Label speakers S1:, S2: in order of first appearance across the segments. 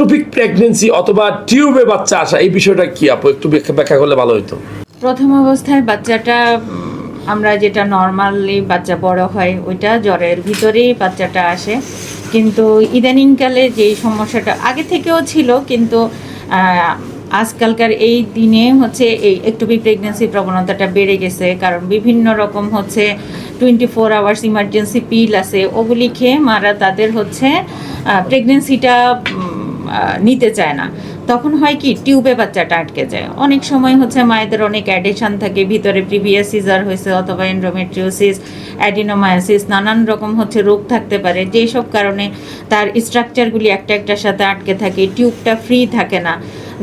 S1: Ectopic pregnancy অথবা টিউবে বাচ্চা আসা, এই বিষয়টা কি আপু? একটু ব্যাখ্যা করলে ভালো হতো
S2: প্রথম অবস্থায় বাচ্চাটা, আমরা যেটা নর্মালি বাচ্চা বড় হয়, ওইটা জ্বরের ভিতরেই বাচ্চাটা আসে। কিন্তু ইদানিংকালে যেই সমস্যাটা আগে থেকেও ছিল, কিন্তু আজকালকার এই দিনে হচ্ছে এই একটুপি প্রেগনেন্সি প্রবণতাটা বেড়ে গেছে। কারণ বিভিন্ন রকম হচ্ছে twenty four hours emergency pill আছে। ওগুলি খেয়ে মারা তাদের হচ্ছে প্রেগনেন্সিটা নিতে চায় না। তখন হয় কি, টিউবে বাচ্চাটা আটকে যায়। অনেক সময় হচ্ছে মায়েদের অনেক অ্যাডিশন থাকে, ভিতরে প্রিভিয়াস সিজার হয়েছে অথবা এন্ড্রোমেট্রিওসিস অ্যাডিনোমায়াসিস নানান রকম হচ্ছে রোগ থাকতে পারে। যেই সব কারণে তার স্ট্রাকচারগুলি একটা একটার সাথে আটকে থাকে, টিউবটা ফ্রি থাকে না।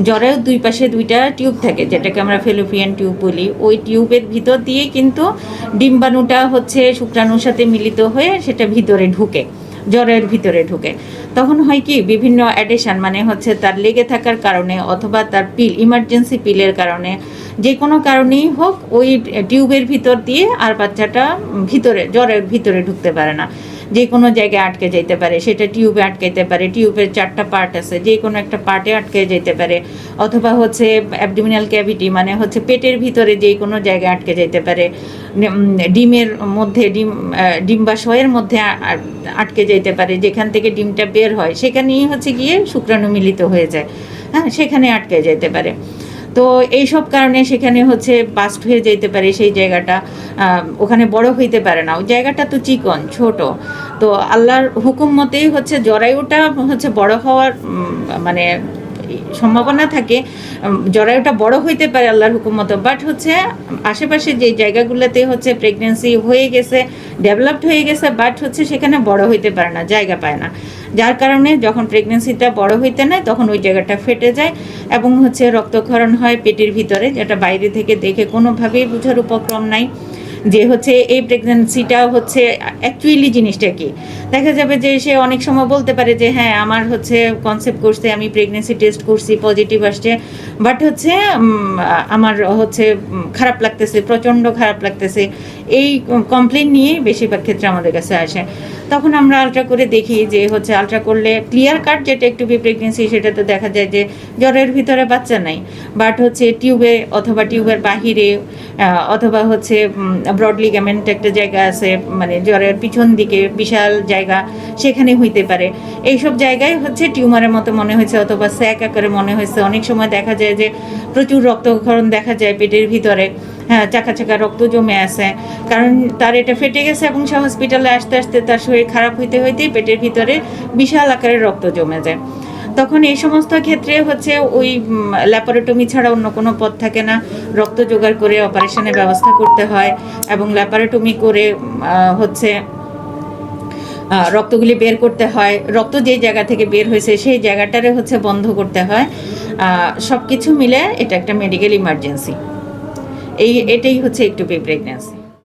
S2: জ্বরেও দুই পাশে দুইটা টিউব থাকে, যেটাকে আমরা ফেলোপিয়ান টিউব বলি। ওই টিউবের ভিতর দিয়ে কিন্তু ডিম্বাণুটা হচ্ছে শুক্রাণুর সাথে মিলিত হয়ে সেটা ভিতরে ঢুকে। জ্বরের ভিতরে ঢুকে। তখন হয় কি, বিভিন্ন অ্যাডিশন মানে হচ্ছে তার লেগে থাকার কারণে অথবা তার পিল ইমার্জেন্সি পিলের কারণে যে কোনো কারণেই হোক, ওই টিউবের ভিতর দিয়ে আর বাচ্চাটা ভিতরে, জ্বরের ভিতরে ঢুকতে পারে না। যে কোনো জায়গায় আটকে যেতে পারে, সেটা টিউবে আটকাইতে পারে, টিউবের চারটা পার্ট আছে, যে কোনো একটা পার্টে আটকে যেতে পারে। অথবা হচ্ছে অ্যাবডোমিনাল ক্যাভিটি মানে হচ্ছে পেটের ভিতরে যে কোনো জায়গায় আটকে যেতে পারে। ডিমের মধ্যে, ডিম ডিম্বাশয়ের মধ্যে আটকে যেতে পারে, যেখান থেকে ডিমটা বের হয়, সেখানেই হচ্ছে গিয়ে শুক্রাণু মিলিত হয়ে যায়। হ্যাঁ সেখানে আটকে যেতে পারে। তো এইসব কারণে সেখানে হচ্ছে বাস্ট হয়ে যেতে পারে সেই জায়গাটা। ওখানে বড় হইতে পারে না। ওই জায়গাটা তো চিকন, ছোট। তো আল্লাহর হুকুম মতেই হচ্ছে জরায়ুটা হচ্ছে বড় হওয়ার মানে সম্ভাবনা থাকে। জরায়ুটা বড় হইতে পারে আল্লাহর হুকুম মতো। বাট হচ্ছে আশেপাশে যে জায়গাগুলোতে হচ্ছে প্রেগনেন্সি হয়ে গেছে ডেভেলপড হয়ে গেছে বাট হচ্ছে সেখানে বড় হইতে পারে না, জায়গা পায় না। যার কারণে যখন প্রেগনেন্সিটা বড় হইতে নেয়, তখন ওই জায়গাটা ফেটে যায়। এবং হচ্ছে রক্তক্ষরণ হয় পেটের ভিতরে, যেটা বাইরে থেকে দেখে কোনোভাবেই বোঝার উপক্রম নাই যে হচ্ছে এই প্রেগনেন্সিটা হচ্ছে অ্যাকচুয়ালি জিনিসটা কি। দেখা যাবে যে সে অনেক সময় বলতে পারে যে হ্যাঁ আমার হচ্ছে কনসেপ্ট করছে, আমি প্রেগনেন্সি টেস্ট করছি পজিটিভ আসছে বাট হচ্ছে আমার হচ্ছে খারাপ লাগতেছে, প্রচণ্ড খারাপ লাগতেছে। এই কমপ্লেন নিয়ে বেশিরভাগ ক্ষেত্রে আমাদের কাছে আসে। তখন আমরা আলট্রা করে দেখি যে হচ্ছে আলট্রা করলে ক্লিয়ার কাট যেটা একটু প্রেগনেন্সি সেটা তো দেখা যায় যে জ্বরের ভিতরে বাচ্চা নাই। বাট হচ্ছে টিউবে অথবা টিউবের বাহিরে অথবা হচ্ছে ব্রড লিগামেন্ট একটা জায়গা আছে মানে জ্বরের পিছন দিকে বিশাল জায়গা, সেখানে হইতে পারে। এইসব জায়গায় হচ্ছে টিউমারের মতো মনে হয়েছে, অথবা স্যাক আকারে মনে হয়েছে। অনেক সময় দেখা যায় যে প্রচুর রক্তক্ষরণ দেখা যায় পেটের ভিতরে। হ্যাঁ চাকা চাকা রক্ত জমে আছে। কারণ তার এটা ফেটে গেছে এবং সে হসপিটালে আসতে আসতে তার শরীর খারাপ হইতে হইতেই পেটের ভিতরে বিশাল আকারের রক্ত জমে যায়। তখন এই সমস্ত ক্ষেত্রে হচ্ছে ওই ল্যাপারেটমি ছাড়া অন্য কোনো পথ থাকে না। রক্ত জোগাড় করে অপারেশনের ব্যবস্থা করতে হয় এবং ল্যাপারেটমি করে হচ্ছে রক্তগুলি বের করতে হয়। রক্ত যেই জায়গা থেকে বের হয়েছে সেই জায়গাটারে হচ্ছে বন্ধ করতে হয়। সব কিছু মিলে এটা একটা মেডিকেল ইমার্জেন্সি এই এটাই হচ্ছে একটু প্রেগনেন্সি